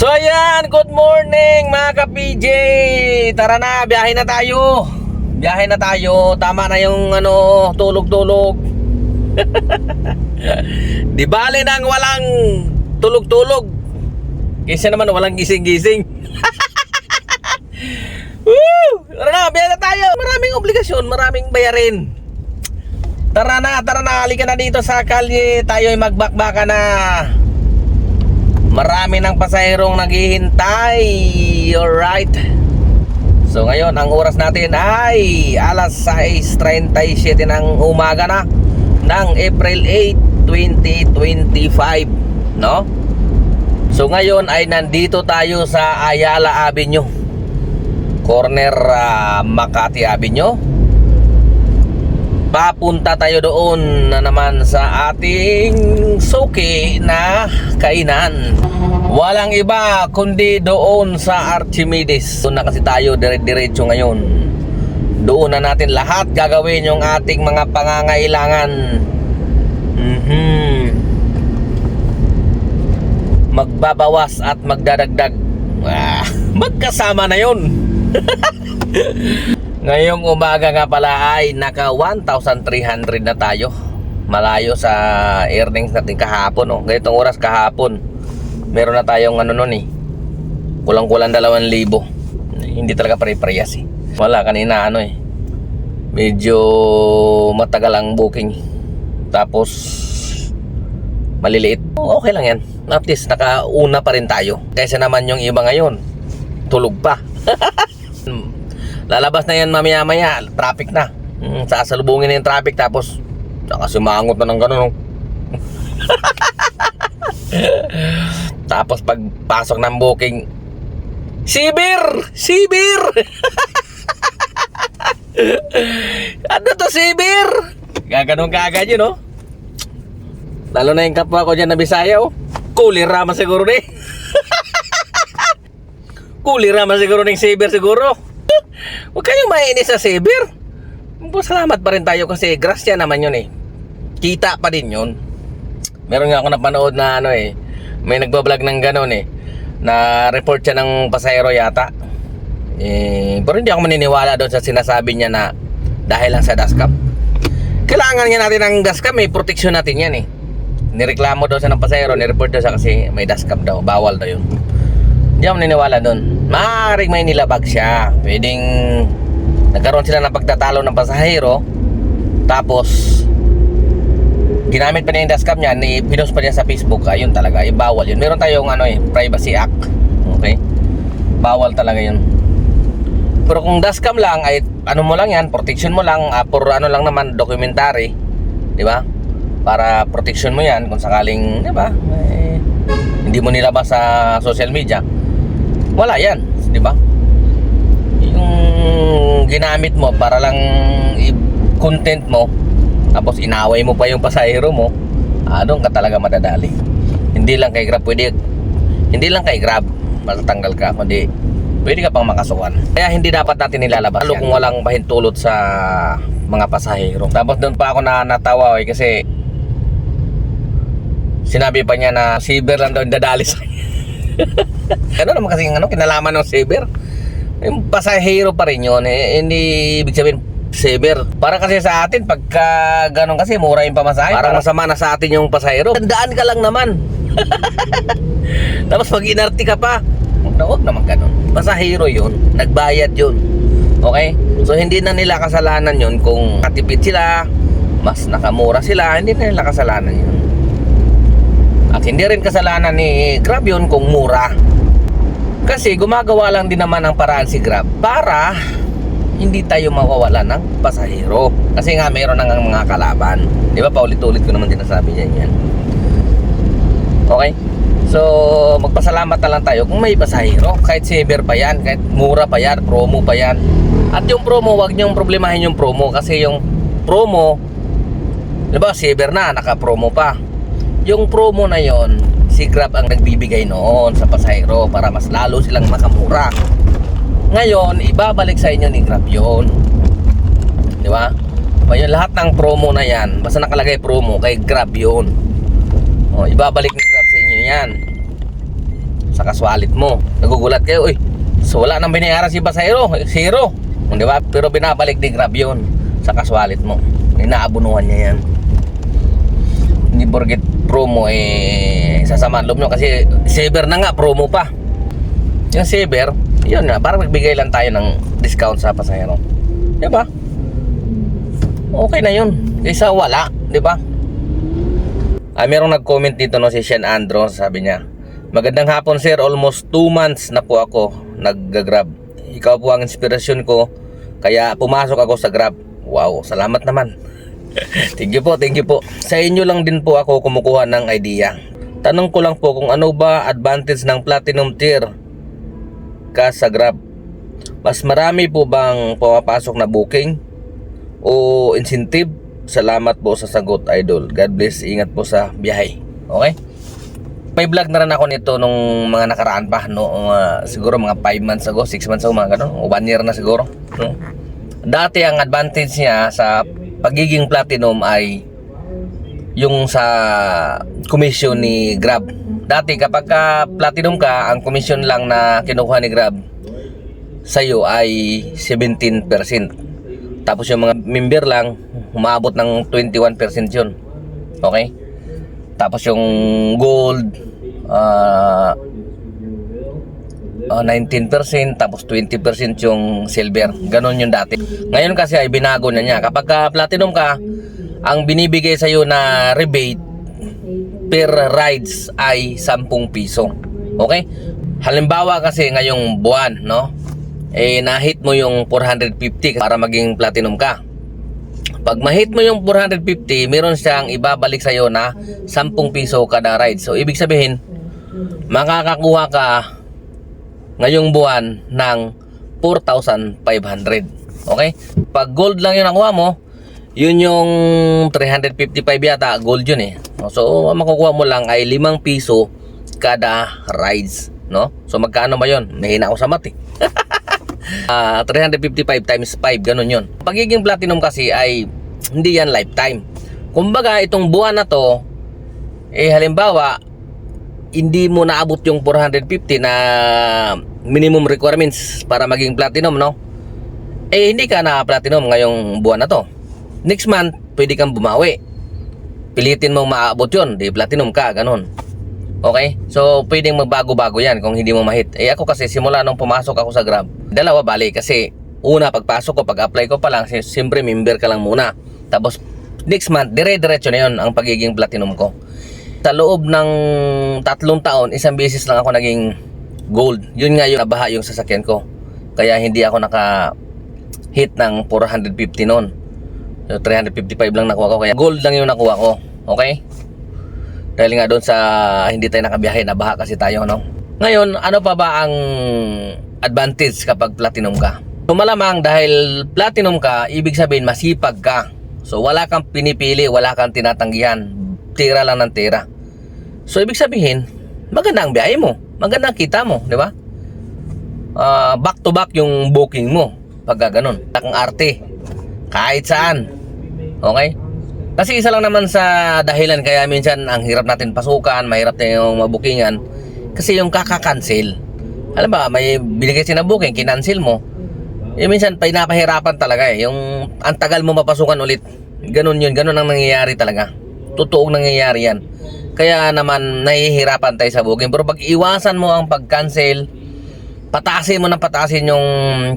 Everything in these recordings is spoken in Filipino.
So ayan, good morning mga ka-PJ Tara na, biyahe na tayo. Biyahe na tayo. Tama na yung ano, tulog-tulog. Di bale nang walang tulog-tulog. Kaysa naman walang gising-gising. Woo! Tara na, biyahe na tayo. Maraming obligasyon, maraming bayarin. Tara na, tara na, halika na dito sa kalye. Tayo ay magbakbaka na Marami ng pasahirong naghihintay. Alright. So ngayon, ang oras natin ay alas 6.37 ng umaga na ng April 8, 2025. No? So ngayon ay nandito tayo sa Ayala Avenue. Corner ah, Makati Avenue. Papunta tayo doon na naman sa ating suki na kainan. Walang iba kundi doon sa Archimedes. Doon na kasi tayo dire-diretso ngayon. Doon na natin lahat gagawin yung ating mga pangangailangan. Mhm. Magbabawas at magdadagdag. Ah, magkasama na 'yon. Ngayong umaga nga pala ay naka 1,300 na tayo. Malayo sa earnings natin kahapon. Oh. Ganitong oras kahapon. Meron na tayong ano nun eh. Kulang-kulang 2,000. Hindi talaga pare-parehas eh. Wala kanina ano eh. Medyo matagal ang booking. Tapos maliliit. Oh, Okay lang yan. At least nakauna pa rin tayo. Kaysa naman yung iba ngayon. Tulog pa. Lalabas na yan mamaya maya, traffic na. Mm, sasalubungin na yung traffic tapos saka sumangot na ng gano'n. oh. tapos pagpasok ng booking, Sibir! Sibir! ano to Sibir? Gaganon ka agad yun, oh. Lalo na yung kapwa ko dyan na Bisaya, oh. Kulir raman siguro ni. Kulir raman siguro ng Sibir siguro. Huwag kayong mainis sa Saber. Salamat pa rin tayo kasi grasya naman yun eh. Kita pa din yun. Meron nga ako napanood na ano eh. May nagbablog ng ganon eh. Na report siya ng pasahero yata. Eh, pero hindi ako maniniwala doon sa sinasabi niya na dahil lang sa dashcam. Kailangan niya natin ng dashcam eh. Protection natin yan eh. Nireklamo daw siya ng pasahero. Nireport daw siya kasi may dashcam daw. Bawal daw yun. Hindi ako naniniwala doon. Maaaring may nilabag siya. Pwedeng nagkaroon sila ng pagtatalo ng pasahero. Tapos, ginamit pa niya yung dashcam niya, ni pinost pa niya sa Facebook. Ayun talaga, eh, bawal yun. Meron tayong ano eh, Privacy Act. Okay? Bawal talaga yun. Pero kung dashcam lang, ay ano mo lang yan, protection mo lang, ah, for ano lang naman, documentary. Di ba? Para protection mo yan kung sakaling, di ba? Eh, hindi mo nilabas sa social media wala yan, di ba? Yung ginamit mo para lang i-content mo, tapos inaway mo pa yung pasahero mo, ah, doon ka talaga madadali. Hindi lang kay Grab pwede, hindi lang kay Grab matatanggal ka, kundi pwede ka pang makasukan. Kaya hindi dapat natin nilalabas. Lalo kung walang pahintulot sa mga pasahero. Tapos doon pa ako na natawa eh, kasi sinabi pa niya na si Iber lang daw dadali sa ano naman kasi ano, kinalaman ng saver. Yung pasahero pa rin yun. Eh, hindi ibig sabihin saver. Para kasi sa atin, pagka ganun kasi, mura yung pamasahe. Parang masama na sa atin yung pasahero. Tandaan ka lang naman. Tapos pag inarti ka pa, huwag naman ganun. Pasahero yun. Nagbayad yun. Okay? So hindi na nila kasalanan yun kung katipid sila, mas nakamura sila, hindi na nila kasalanan yun. At hindi rin kasalanan ni Grab yun kung mura. Kasi gumagawa lang din naman ang paraan si Grab para hindi tayo mawawala ng pasahero. Kasi nga mayroon nang mga kalaban. Di ba? Paulit-ulit ko naman din nasabi niya yan. Okay? So, magpasalamat na lang tayo kung may pasahero. Kahit saver pa yan, kahit mura pa yan, promo pa yan. At yung promo, wag niyong problemahin yung promo. Kasi yung promo, di ba, saver na, naka-promo pa yung promo na yon si Grab ang nagbibigay noon sa pasahero para mas lalo silang makamura. Ngayon, ibabalik sa inyo ni Grab yon. Di ba? Ngayon, lahat ng promo na yan, basta nakalagay promo, kay Grab yon. O, ibabalik ni Grab sa inyo yan. sa kaswalit mo. Nagugulat kayo, uy, so wala nang binayaran si pasahero, zero. Di ba? Pero binabalik ni Grab yun sa kaswalit mo. Inaabunuhan niya yan. Hindi porket promo eh sasama loob nyo kasi saver na nga promo pa. Yung saver, yun na, parang nagbigay lang tayo ng discount sa pasahero. Di ba? Okay na yun. Kaysa wala, di ba? Ah, merong nag-comment dito no si Shen Andro, sabi niya. Magandang hapon sir, almost 2 months na po ako nag-grab. Ikaw po ang inspirasyon ko, kaya pumasok ako sa grab. Wow, salamat naman. thank you po, thank you po. Sa inyo lang din po ako kumukuha ng idea. Tanong ko lang po kung ano ba advantage ng platinum tier ka sa grab. Mas marami po bang pumapasok na booking o incentive? Salamat po sa sagot, idol. God bless. Ingat po sa biyahe. Okay? May vlog na rin ako nito nung mga nakaraan pa, no? Mga- siguro mga 5 months ago, 6 months ago, mga ganun. O 1 year na siguro. No? Dati ang advantage niya sa pagiging platinum ay yung sa commission ni Grab. Dati kapag ka platinum ka, ang commission lang na kinukuha ni Grab sa'yo ay 17%. Tapos yung mga member lang, umabot ng 21% yun. Okay? Tapos yung gold, ah ah, 19%, tapos 20% yung silver. Ganon yung dati. Ngayon kasi ay binago na niya. Kapag ka platinum ka, ang binibigay sa'yo na rebate per rides ay 10 piso. Okay? Halimbawa kasi ngayong buwan, no? Eh, na-hit mo yung 450 para maging platinum ka. Pag ma-hit mo yung 450, meron siyang ibabalik sa'yo na 10 piso kada ride. So, ibig sabihin, makakakuha ka ngayong buwan ng 4,500. Okay? Pag gold lang yung nakuha mo, yun yung 355 yata, gold yun eh. So, ang makukuha mo lang ay 5 piso kada rides. No? So, magkano ba yun? Mahina ako sa mat eh. Ah, 355 times 5, ganun yun. Pagiging platinum kasi ay hindi yan lifetime. Kumbaga, itong buwan na to, eh halimbawa, hindi mo naabot yung 450 na minimum requirements para maging platinum, no? Eh, hindi ka na platinum ngayong buwan na to. Next month, pwede kang bumawi. Pilitin mong maabot yun, di platinum ka, ganun. Okay? So, pwedeng magbago-bago yan kung hindi mo mahit. Eh, ako kasi simula nung pumasok ako sa Grab, dalawa bali kasi una, pagpasok ko, pag-apply ko pa lang, si- siyempre member ka lang muna. Tapos, next month, dire-diretso na yun ang pagiging platinum ko. Sa loob ng tatlong taon, isang beses lang ako naging gold. Yun nga yung nabaha yung sasakyan ko. Kaya hindi ako naka hit ng 450 noon. So, 355 lang nakuha ko. Kaya gold lang yung nakuha ko. Okay? Dahil nga doon sa hindi tayo nakabiyahe, nabaha kasi tayo, no? Ngayon, ano pa ba ang advantage kapag platinum ka? So malamang dahil platinum ka, ibig sabihin masipag ka. So wala kang pinipili, wala kang tinatanggihan. Tira lang ng tira. So ibig sabihin, maganda ang biyahe mo. Maganda ang kita mo, di ba? Ah, back to back yung booking mo. Pag ganun. Takang arte. Kahit saan. Okay? Kasi isa lang naman sa dahilan kaya minsan ang hirap natin pasukan, mahirap tayong mabukingan. Kasi yung kaka-cancel. Alam ba, may binigay siya na booking, kinancel mo. Eh minsan pinapahirapan talaga eh. Yung ang tagal mo mapasukan ulit. Ganun yun, ganun ang nangyayari talaga. Totoong nangyayari yan. Kaya naman nahihirapan tayo sa booking. Pero pag iwasan mo ang pag-cancel, patasin mo ng patasin yung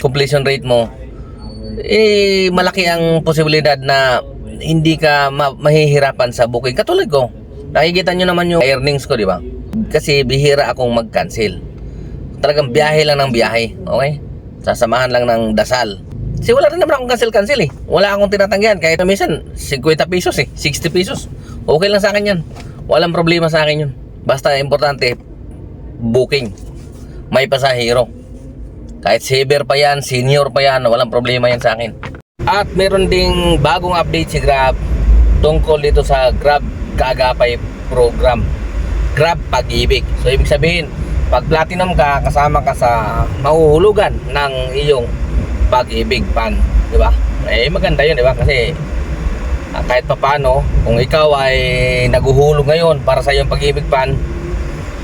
completion rate mo, eh malaki ang posibilidad na hindi ka ma- mahihirapan sa booking. Katulad ko, nakikita nyo naman yung earnings ko, di ba? Kasi bihira akong mag-cancel. Talagang biyahe lang ng biyahe, okay? Sasamahan lang ng dasal. Kasi wala rin naman akong cancel-cancel eh. Wala akong tinatanggihan. Kahit minsan, 50 pesos eh, 60 pesos. Okay lang sa akin yan. Walang problema sa akin yun. Basta importante, booking. May pasahero. Kahit saver pa yan, senior pa yan, walang problema yan sa akin. At meron ding bagong update si Grab tungkol dito sa Grab Kaagapay program. Grab Pag-ibig. So ibig sabihin, pag platinum ka, kasama ka sa mahuhulugan ng iyong pag-ibig pan. Di ba? Eh maganda yun, di ba? Kasi ah, kahit papano, kung ikaw ay naguhulog ngayon para sa iyong pag-ibig pan,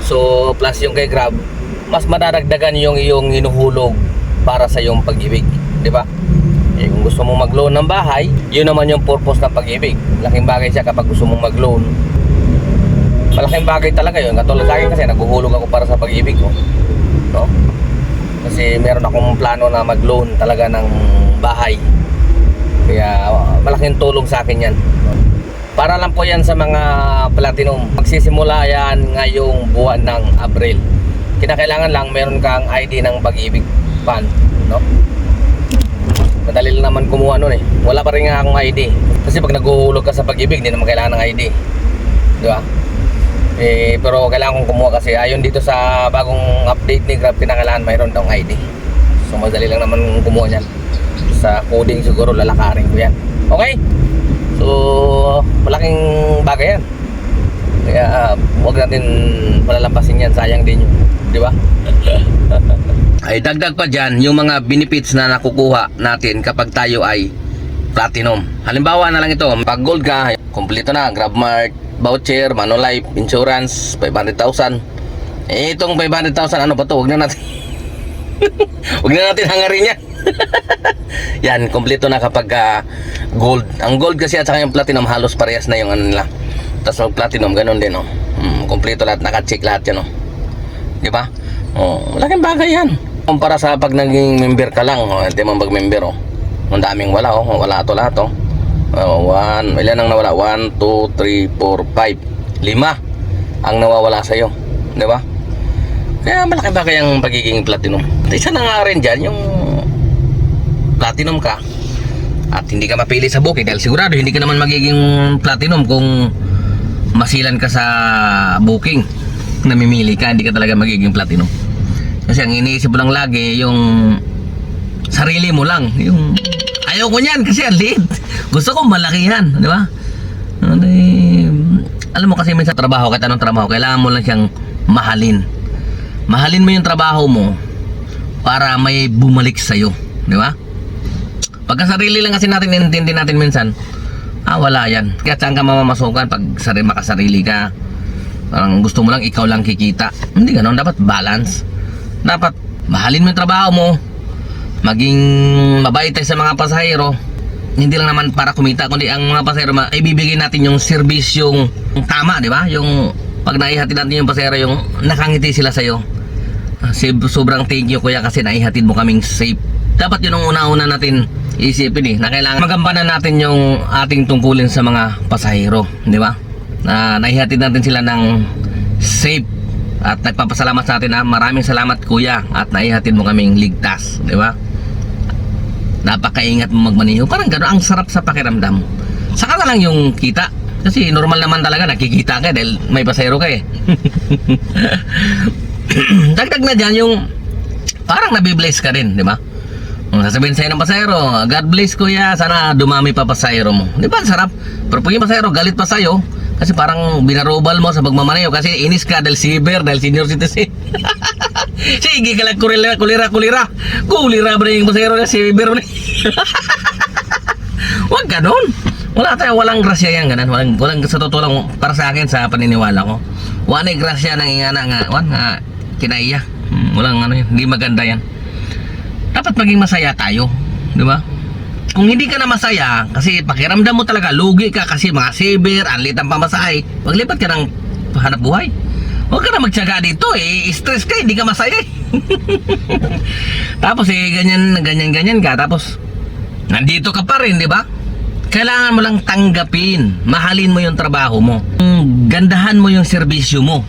So, plus yung kay Grab, mas madadagdagan yung iyong hinuhulog para sa iyong pag-ibig. Di ba? Eh, kung gusto mong mag-loan ng bahay, yun naman yung purpose ng pag-ibig. Laking bagay siya kapag gusto mong mag-loan. Malaking bagay talaga yun. Katulad sa akin kasi naguhulog ako para sa pag-ibig ko. No? Kasi meron akong plano na mag-loan talaga ng bahay. Kaya malaking tulong sa akin yan. Para lang po yan sa mga platinum. Magsisimula yan ngayong buwan ng Abril. Kinakailangan lang meron kang ID ng pag-ibig pan. No? Madali lang naman kumuha nun eh. Wala pa rin nga akong ID. Kasi pag naguhulog ka sa pag-ibig, hindi naman kailangan ng ID. Di ba? Eh, pero kailangan kong kumuha kasi ayon dito sa bagong update ni Grab, kinakailangan mayroon daw ID. So madali lang naman kumuha niyan. Sa coding siguro lalakarin ko yan. Okay? So, malaking bagay yan. Kaya uh, huwag natin palalampasin yan, sayang din yun. Di ba? ay dagdag pa dyan yung mga benefits na nakukuha natin kapag tayo ay platinum. Halimbawa na lang ito, pag gold ka, kompleto na, GrabMart, voucher, Manulife, insurance, 500,000. Eh, itong 500,000, ano ba to? Huwag na natin. Huwag na natin hangarin yan. yan, kompleto na kapag ah, gold. Ang gold kasi at saka yung platinum, halos parehas na yung ano nila. Tapos yung platinum, ganun din, oh. Mm, kompleto lahat, naka-check lahat yan, oh. Di ba? Oh, malaking bagay yan. Kumpara sa pag naging member ka lang, oh, hindi mo mag-member, oh. Ang daming wala, oh. Wala to lahat, oh. Oh, one, ilan ang nawala? 1, 2, 3, 4, 5. Lima ang nawawala sa'yo. Di ba? Kaya malaki bagay ang pagiging platinum. At isa na nga rin dyan, yung platinum ka at hindi ka mapili sa booking dahil sigurado hindi ka naman magiging platinum kung masilan ka sa booking namimili ka, hindi ka talaga magiging platinum. Kasi ang iniisip lang lagi yung sarili mo lang, yung ayaw ko niyan kasi ang liit. Gusto ko malaki yan, di ba? Ano, eh, alam mo kasi minsan trabaho, kahit anong trabaho, kailangan mo lang siyang mahalin. Mahalin mo yung trabaho mo para may bumalik sa'yo, di ba? Pagka sarili lang kasi natin inintindi natin minsan, ah wala yan. Kaya saan ka mamamasukan pag sarili, makasarili ka? Parang gusto mo lang ikaw lang kikita. Hindi ganon, dapat balance. Dapat mahalin mo yung trabaho mo. Maging mabait sa mga pasahero. Hindi lang naman para kumita, kundi ang mga pasahero, ma- ibibigay natin yung serbisyong tama, di ba? Yung pag naihatid natin yung pasahero, yung nakangiti sila sa'yo. Ah, sobrang thank you kuya kasi naihatid mo kaming safe. Dapat yun ang una-una natin isipin eh, na kailangan magampanan natin yung ating tungkulin sa mga pasahero, di ba? Na naihatid natin sila ng safe at nagpapasalamat sa atin ha. Maraming salamat kuya at naihatid mo kaming ligtas, di ba? Napakaingat mo magmaneho. Parang gano'n, ang sarap sa pakiramdam. Saka na lang yung kita. Kasi normal naman talaga nakikita ka dahil may pasahero ka eh. Dagdag na dyan yung parang nabibless ka rin, di ba? Sasabihin sa'yo ng pasahero, God bless kuya, sana dumami pa pasahero mo. Di ba, sarap? Pero pag yung pasahero galit pa sa'yo, kasi parang binarobal mo sa pagmamaneho kasi inis ka dahil cyber, dahil senior citizen. Sige ka lang kulira, kulira, kulira. Kulira ba na yung pasahero na cyber mo na? Huwag ganon. Wala tayo, walang grasya yan, ganun. Walang, walang sa totoo lang, para sa akin, sa paniniwala ko. Wala yung grasya ng ingana nga, wan, nga, kinaiya. Hmm, Walang ano yan, hindi maganda yan. Dapat maging masaya tayo, di ba? Kung hindi ka na masaya, kasi pakiramdam mo talaga, lugi ka kasi mga saber, anlit ang pamasahe, maglipat ka ng hanap buhay. Huwag ka na magtyaga dito eh, stress ka, hindi ka masaya eh. tapos eh, ganyan, ganyan, ganyan ka, tapos nandito ka pa rin, di ba? Kailangan mo lang tanggapin, mahalin mo yung trabaho mo. Gandahan mo yung serbisyo mo.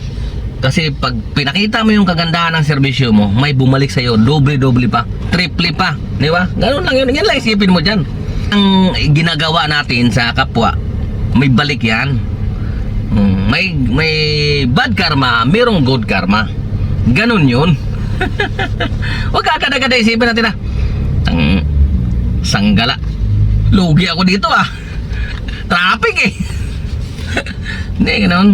Kasi pag pinakita mo yung kagandahan ng serbisyo mo, may bumalik sa'yo, doble-doble pa, triple pa, di ba? Ganun lang yun, yan lang isipin mo dyan. Ang ginagawa natin sa kapwa, may balik yan. May, may bad karma, mayroong good karma. Ganun yun. Huwag ka kada-kada isipin natin na, tang, sanggala. Lugi ako dito ah. Traffic eh. Hindi, ganun.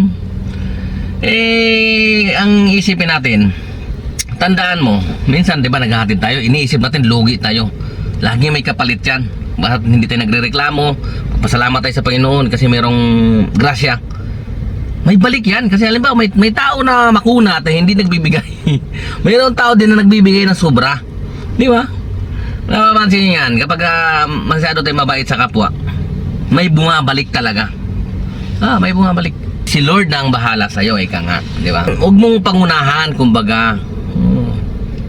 Eh, ang isipin natin, tandaan mo, minsan 'di ba naghahatid tayo, iniisip natin lugi tayo. Lagi may kapalit 'yan. Bakit hindi tayo nagrereklamo? Pasalamat tayo sa Panginoon kasi mayroong grasya. May balik yan. Kasi halimbawa, may, may tao na makuna at hindi nagbibigay. Mayroon tao din na nagbibigay ng sobra. Di ba? Napapansin niyo yan, kapag ah, masyado tayo mabait sa kapwa, may bumabalik talaga. Ah, may bumabalik. Si Lord na ang bahala sa'yo, ika nga. Di ba? Huwag mong pangunahan, kumbaga.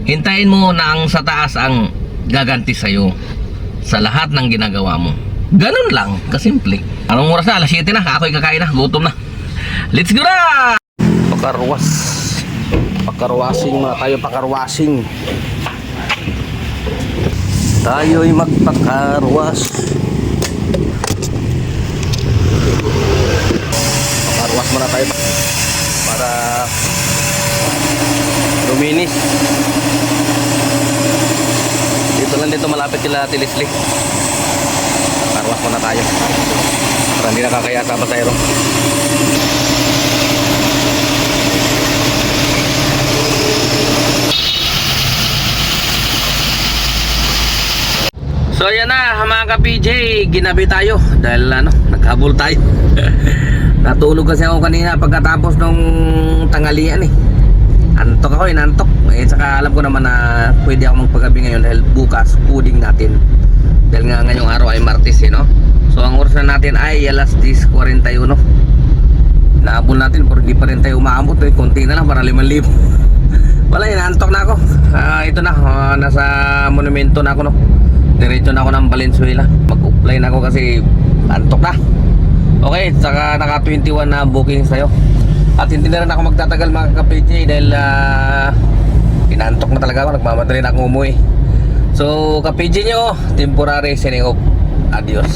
Hintayin mo na ang sa taas ang gaganti sa'yo sa lahat ng ginagawa mo. Ganun lang, kasimple. Anong oras na? Alas 7 na, ako'y kakain na, gutom na. Let's go na! Pakarwas. Pakarwasing mga tayo, pakarwasing. Tayo'y magpakarwas. Pakarwas muna tayo para luminis. Dito lang dito malapit kila Ate Leslie. Pakarwas muna tayo. Para hindi nakakaya sa pasayro. So yan na mga ka-PJ, ginabi tayo dahil ano, naghabol tayo. Natulog kasi ako kanina pagkatapos nung tanghalian eh. Antok ako, inantok. Eh saka alam ko naman na pwede ako magpagabi ngayon dahil bukas coding natin. Dahil nga ngayong araw ay Martes eh no. So ang oras na natin ay alas 10.41. Naabol natin pero hindi pa rin tayo umaabot eh. Konti na lang para 5,000. Wala, inaantok na ako. Ah, ito na, ah, nasa monumento na ako no. Diretso na ako ng Valenzuela. Mag-offline ako kasi antok na. Okay, saka naka 21 na booking sa'yo. At hindi na rin ako magtatagal mga ka-PJ dahil ah, inantok na talaga ako. Nagmamadali na akong umuwi. So, ka-PJ nyo, temporary signing off. Adios.